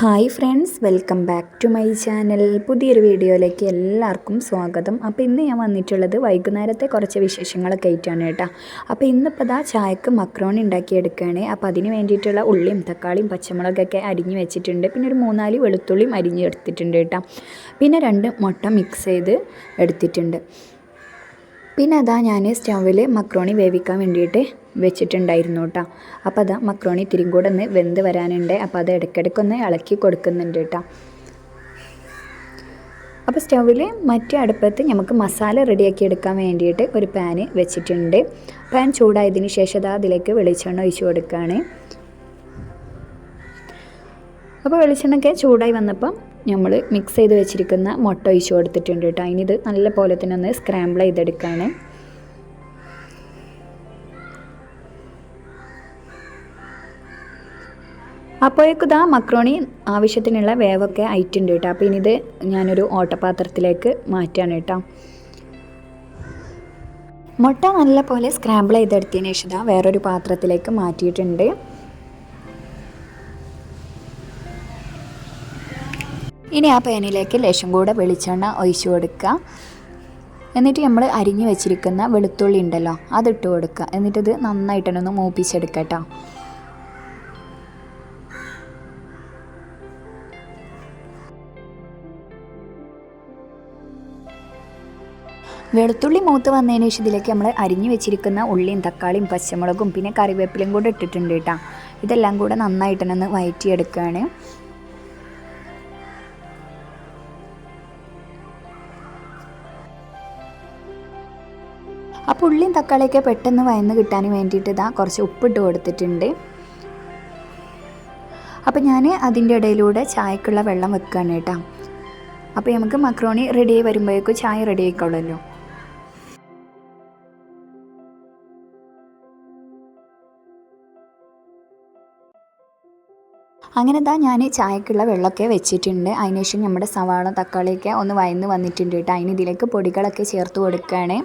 Hi friends welcome back to my channel. പുതിയൊരു വീഡിയോയിലേക്ക് എല്ലാവർക്കും സ്വാഗതം. അപ്പോൾ ഇന്ന് ഞാൻ വന്നിട്ടുള്ളത് വൈകുന്നേരത്തെ കുറച്ച് വിശേഷങ്ങളൊക്കെ ആയിട്ടാണ് കേട്ടോ. അപ്പോൾ ഇന്നിപ്പോൾ ദാ ചായക്ക് മക്രോണി ഉണ്ടാക്കിയെടുക്കുകയാണ്. അപ്പോൾ അതിന് വേണ്ടിയിട്ടുള്ള ഉള്ളിയും തക്കാളിയും പച്ചമുളകൊക്കെ അരിഞ്ഞ് വെച്ചിട്ടുണ്ട്. പിന്നെ ഒരു മൂന്നാൽ വെളുത്തുള്ളിയും അരിഞ്ഞ് എടുത്തിട്ടുണ്ട് കേട്ടോ. പിന്നെ രണ്ട് മുട്ട മിക്സ് ചെയ്ത് എടുത്തിട്ടുണ്ട്. പിന്നെ അതാ ഞാൻ സ്റ്റൗവിൽ മക്രോണി വേവിക്കാൻ വേണ്ടിയിട്ട് വെച്ചിട്ടുണ്ടായിരുന്നു കേട്ടോ അപ്പോൾ അതാ മക്രോണി തിരിയും കൂടെ ഒന്ന് വെന്ത് വരാനുണ്ട്. അപ്പോൾ അത് ഇടയ്ക്കിടയ്ക്കൊന്ന് ഇളക്കി കൊടുക്കുന്നുണ്ട് കേട്ടോ അപ്പോൾ സ്റ്റൗവിൽ മറ്റേ അടുപ്പത്ത് നമുക്ക് മസാല റെഡിയാക്കി എടുക്കാൻ വേണ്ടിയിട്ട് ഒരു പാൻ വെച്ചിട്ടുണ്ട്. പാൻ ചൂടായതിന് ശേഷം അത് അതിലേക്ക് വെളിച്ചെണ്ണ ഒഴിച്ചു കൊടുക്കുകയാണ് അപ്പോൾ വെളിച്ചെണ്ണയൊക്കെ ചൂടായി വന്നപ്പം നമ്മൾ മിക്സ് ചെയ്ത് വെച്ചിരിക്കുന്ന മുട്ട ഒഴിച്ച് കൊടുത്തിട്ടുണ്ട് കേട്ടോ. അതിനിത് നല്ല പോലെ തന്നെ ഒന്ന് സ്ക്രാമ്പിൾ ചെയ്തെടുക്കുകയാണ് അപ്പോഴേക്കും ഇതാ മക്രോണി ആവശ്യത്തിനുള്ള വേവൊക്കെ ആയിട്ടുണ്ട് കേട്ടോ. അപ്പോൾ ഇനിത് ഞാനൊരു ഓട്ടപാത്രത്തിലേക്ക് മാറ്റാണ് കേട്ടോ. മുട്ട നല്ല പോലെ സ്ക്രാമ്പിൾ ചെയ്തെടുത്തതിന് ശേഷം വേറൊരു പാത്രത്തിലേക്ക് മാറ്റിയിട്ടുണ്ട്. ഇനി ആ പാനിലേക്ക് ലേശം കൂടെ വെളിച്ചെണ്ണ ഒഴിച്ചു കൊടുക്കുക. എന്നിട്ട് നമ്മൾ അരിഞ്ഞു വെച്ചിരിക്കുന്ന വെളുത്തുള്ളി ഉണ്ടല്ലോ അതിട്ട് കൊടുക്കുക. എന്നിട്ടിത് നന്നായിട്ടൊന്ന് മൂപ്പിച്ചെടുക്കുക കേട്ടോ. വെളുത്തുള്ളി മൂത്ത് വന്നതിന് ശേഷം ഇതിലേക്ക് നമ്മൾ അരിഞ്ഞു വെച്ചിരിക്കുന്ന ഉള്ളിയും തക്കാളിയും പച്ചമുളകും പിന്നെ കറിവേപ്പിലയും കൂടെ ഇട്ടിട്ടുണ്ട് കേട്ടോ. ഇതെല്ലാം കൂടെ നന്നായിട്ടൊന്ന് വയറ്റിയെടുക്കുകയാണ്. തക്കാളിയൊക്കെ പെട്ടെന്ന് വയന്ന് കിട്ടാൻ വേണ്ടിയിട്ട് ഇതാ കുറച്ച് ഉപ്പിട്ട് കൊടുത്തിട്ടുണ്ട്. അപ്പോൾ ഞാൻ അതിന്റെ ഇടയിലൂടെ ചായക്കുള്ള വെള്ളം വെക്കുകയാണ് കേട്ടോ. അപ്പോൾ നമുക്ക് മക്രോണി റെഡി ആയി വരുമ്പോഴേക്കും ചായ റെഡി ആയിക്കോളല്ലോ. അങ്ങനെ താ ഞാൻ ചായക്കുള്ള വെള്ളമൊക്കെ വെച്ചിട്ടുണ്ട്. അതിനുശേഷം നമ്മുടെ സവാള തക്കാളിയൊക്കെ ഒന്ന് വയന്ന് വന്നിട്ടുണ്ട് കേട്ടോ. അതിന് ഇതിലേക്ക് പൊടികളൊക്കെ ചേർത്ത് കൊടുക്കുകയാണ്.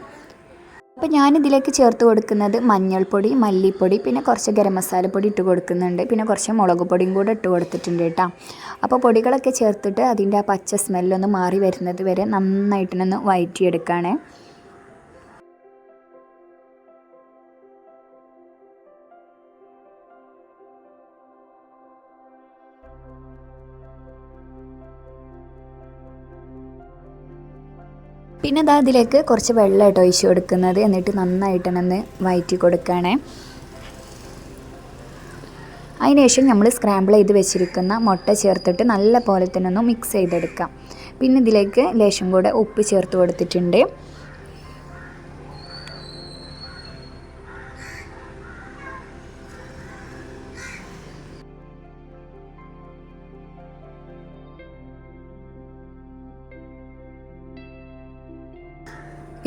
അപ്പോൾ ഞാനിതിലേക്ക് ചേർത്ത് കൊടുക്കുന്നത് മഞ്ഞൾപ്പൊടി മല്ലിപ്പൊടി പിന്നെ കുറച്ച് ഗരം മസാലപ്പൊടി ഇട്ട് കൊടുക്കുന്നുണ്ട്. പിന്നെ കുറച്ച് മുളക് പൊടിയും കൂടെ ഇട്ട് കൊടുത്തിട്ടുണ്ട് കേട്ടോ. അപ്പോൾ പൊടികളൊക്കെ ചേർത്തിട്ട് അതിന്റെ ആ പച്ച സ്മെല്ലൊന്ന് മാറി വരുന്നത് വരെ നന്നായിട്ടൊന്ന് വയറ്റിയെടുക്കുകയാണ് പിന്നെ ഇതാ അതിലേക്ക് കുറച്ച് വെള്ളം വെള്ളമായിട്ട് ഒഴിച്ച് കൊടുക്കുന്നത് എന്നിട്ട് നന്നായിട്ടൊന്ന് വയറ്റി കൊടുക്കണേ അതിനുശേഷം നമ്മൾ സ്ക്രാമ്പിൾ ചെയ്ത് വെച്ചിരിക്കുന്ന മുട്ട ചേർത്തിട്ട് നല്ല പോലെ തന്നെ ഒന്ന് മിക്സ് ചെയ്തെടുക്കാം. പിന്നെ ഇതിലേക്ക് ലേശം കൂടെ ഉപ്പ് ചേർത്ത് കൊടുത്തിട്ടുണ്ട്.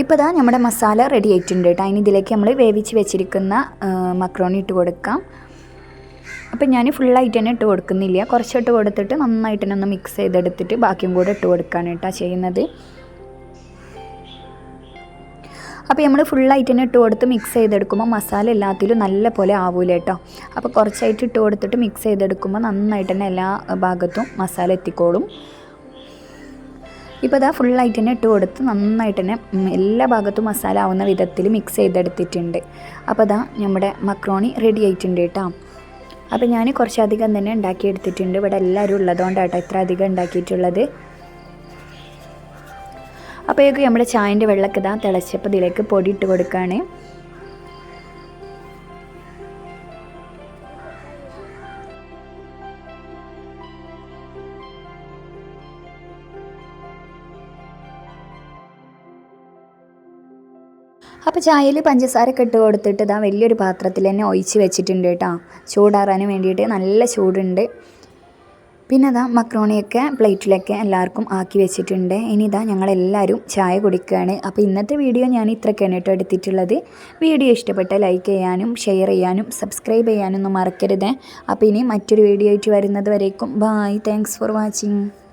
ഇപ്പോൾ ഇതാ നമ്മുടെ മസാല റെഡി ആയിട്ടുണ്ട് കേട്ടോ അതിന് ഇതിലേക്ക് നമ്മൾ വേവിച്ച് വെച്ചിരിക്കുന്ന മക്രോണി ഇട്ട് കൊടുക്കാം. അപ്പം ഞാൻ ഫുള്ളായിട്ട് തന്നെ ഇട്ട് കൊടുക്കുന്നില്ല. കുറച്ചിട്ട് കൊടുത്തിട്ട് നന്നായിട്ട് തന്നെ ഒന്ന് മിക്സ് ചെയ്തെടുത്തിട്ട് ബാക്കിയും കൂടെ ഇട്ട് കൊടുക്കുകയാണ് കേട്ടോ ചെയ്യുന്നത്. അപ്പോൾ നമ്മൾ ഫുള്ളായിട്ട് തന്നെ ഇട്ട് കൊടുത്ത് മിക്സ് ചെയ്തെടുക്കുമ്പോൾ മസാല എല്ലാത്തിലും നല്ല പോലെ ആവൂല കേട്ടോ അപ്പോൾ കുറച്ചായിട്ട് ഇട്ട് കൊടുത്തിട്ട് മിക്സ് ചെയ്തെടുക്കുമ്പോൾ നന്നായിട്ട് തന്നെ എല്ലാ ഭാഗത്തും മസാല എത്തിക്കോളും. ഇപ്പോൾ ഇതാ ഫുള്ളായിട്ട് തന്നെ ഇട്ട് കൊടുത്ത് നന്നായിട്ട് തന്നെ എല്ലാ ഭാഗത്തും മസാല ആവുന്ന വിധത്തിൽ മിക്സ് ചെയ്തെടുത്തിട്ടുണ്ട്. അപ്പോൾ ഇതാ നമ്മുടെ മക്രോണി റെഡി ആയിട്ടുണ്ട് കേട്ടോ അപ്പോൾ ഞാൻ കുറച്ചധികം തന്നെ ഉണ്ടാക്കിയെടുത്തിട്ടുണ്ട് ഇവിടെ എല്ലാവരും ഉള്ളതുകൊണ്ടാട്ടോ ഇത്ര അധികം ഉണ്ടാക്കിയിട്ടുള്ളത് അപ്പോഴേക്കും നമ്മുടെ ചായന്റെ വെള്ളമൊക്കെ ഇതാ തിളച്ചപ്പോൾ ഇതിലേക്ക് പൊടി ഇട്ട് കൊടുക്കുകയാണ് അപ്പോൾ ചായയിൽ പഞ്ചസാരൊക്കെ ഇട്ട് കൊടുത്തിട്ട് ഇതാ വലിയൊരു പാത്രത്തിൽ തന്നെ ഒഴിച്ച് വെച്ചിട്ടുണ്ട് കേട്ടോ. ചൂടാറാൻ വേണ്ടിയിട്ട് നല്ല ചൂടുണ്ട്. പിന്നെ അതാ മക്രോണിയൊക്കെ പ്ലേറ്റിലൊക്കെ എല്ലാവർക്കും ആക്കി വെച്ചിട്ടുണ്ട്. ഇനി ഇതാ ഞങ്ങളെല്ലാവരും ചായ കുടിക്കുകയാണ്. അപ്പോൾ ഇന്നത്തെ വീഡിയോ ഞാൻ ഇത്രയ്ക്കാണ് കേട്ടോ എടുത്തിട്ടുള്ളത്. വീഡിയോ ഇഷ്ടപ്പെട്ട ലൈക്ക് ചെയ്യാനും ഷെയർ ചെയ്യാനും സബ്സ്ക്രൈബ് ചെയ്യാനൊന്നും മറക്കരുത്. അപ്പോൾ ഇനി മറ്റൊരു വീഡിയോ ആയിട്ട് വരുന്നത് വരേക്കും. Bye thanks for watching